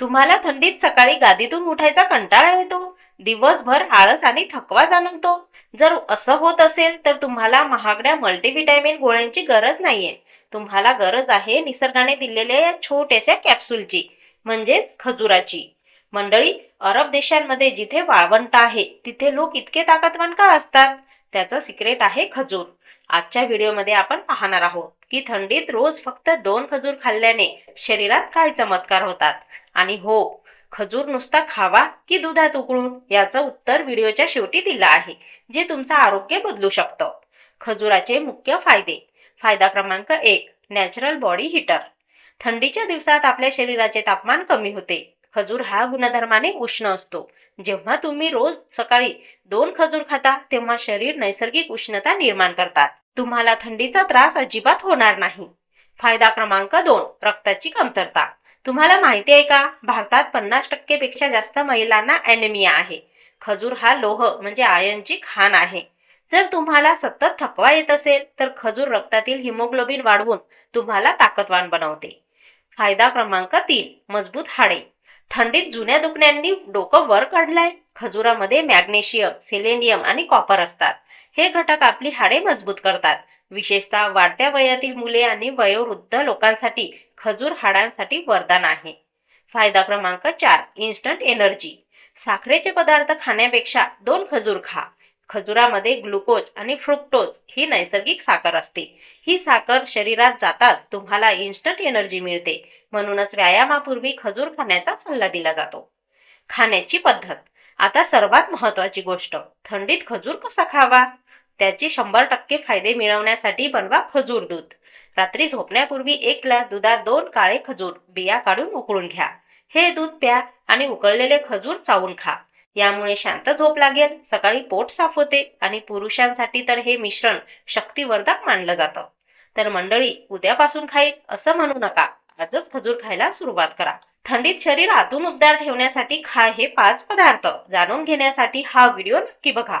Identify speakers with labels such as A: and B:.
A: तुम्हाला थंडीत सकाळी गादीतून उठायचा कंटाळा येतो. दिवसभर आळस आणि थकवा जाणवतो. जर असं होत असेल तर तुम्हाला महागड्या मल्टीव्हिटॅमिन गोळ्यांची गरज नाहीये. तुम्हाला गरज आहे निसर्गाने दिलेल्या या छोट्याशा कॅप्सूलची म्हणजेच खजुराची. मंडळी अरब देशांमध्ये जिथे वाळवंट आहे तिथे लोक इतके ताकदवान का असतात? त्याचं सिक्रेट आहे खजूर. आजच्या व्हिडिओमध्ये आपण पाहणार आहोत की थंडीत रोज फक्त दोन खजूर खाल्ल्याने शरीरात काय चमत्कार होतात? आणि हो खजूर नुसता खावा की दुधात उकळून? याचं उत्तर व्हिडिओच्या शेवटी दिलं आहे जे तुमचं आरोग्य बदलू शकतं. खजुराचे मुख्य फायदे. फायदा क्रमांक एक नॅचरल बॉडी हीटर थंडीच्या दिवसात आपल्या शरीराचे तापमान कमी होते. खजूर हा गुणधर्माने उष्ण असतो. जेव्हा तुम्ही रोज सकाळी दोन खजूर खाता तेव्हा शरीर नैसर्गिक उष्णता निर्माण करतात. तुम्हाला थंडीचा त्रास अजिबात होणार नाही. फायदा क्रमांक दोन रक्ताची कमतरता. तुम्हाला माहिती आहे का? भारतात पन्नास टक्केपेक्षा जास्त महिलांना ॲनेमिया आहे. खजूर हा लोह म्हणजे आयनची खाण आहे. जर तुम्हाला सतत थकवा येत असेल तर खजूर रक्तातील हिमोग्लोबिन वाढवून तुम्हाला ताकदवान बनवते. फायदा क्रमांक तीन मजबूत हाडे. थंडीत जुन्या दुखण्यांनी डोकं वर काढलंय. खजुरामध्ये मॅग्नेशियम सेलेनियम आणि कॉपर असतात. हे घटक आपली हाडे मजबूत करतात. विशेषतः वाढत्या वयातील मुले आणि वयोवृद्ध लोकांसाठी खजूर हाडांसाठी वरदान आहे. फायदा क्रमांक चार इन्स्टंट एनर्जी साखरेचे पदार्थ खाण्यापेक्षा दोन खजूर खा. खजुरामध्ये ग्लुकोज आणि फ्रुक्टोज ही नैसर्गिक साखर असते. ही साखर शरीरात जाताच तुम्हाला इन्स्टंट एनर्जी मिळते. म्हणूनच व्यायामापूर्वी खजूर खाण्याचा सल्ला दिला जातो. खाण्याची पद्धत. आता सर्वात महत्वाची गोष्ट थंडीत खजूर कसा खावा? त्याचे शंभर टक्के फायदे मिळवण्यासाठी बनवा खजूर दूध. रात्री झोपण्यापूर्वी एक ग्लास दुधात दोन काळे खजूर बिया काढून उकळून घ्या. हे दूध प्या आणि उकळलेले खजूर चावून खा. यामुळे शांत झोप लागेल सकाळी पोट साफ होते आणि पुरुषांसाठी तर हे मिश्रण शक्तिवर्धक मानलं जातं. तर मंडळी उद्यापासून खाईल असं म्हणू नका. आजच खजूर खायला सुरुवात करा. थंडीत शरीर आतून उबदार ठेवण्यासाठी खा हे पाच पदार्थ. जाणून घेण्यासाठी हा व्हिडिओ नक्की बघा.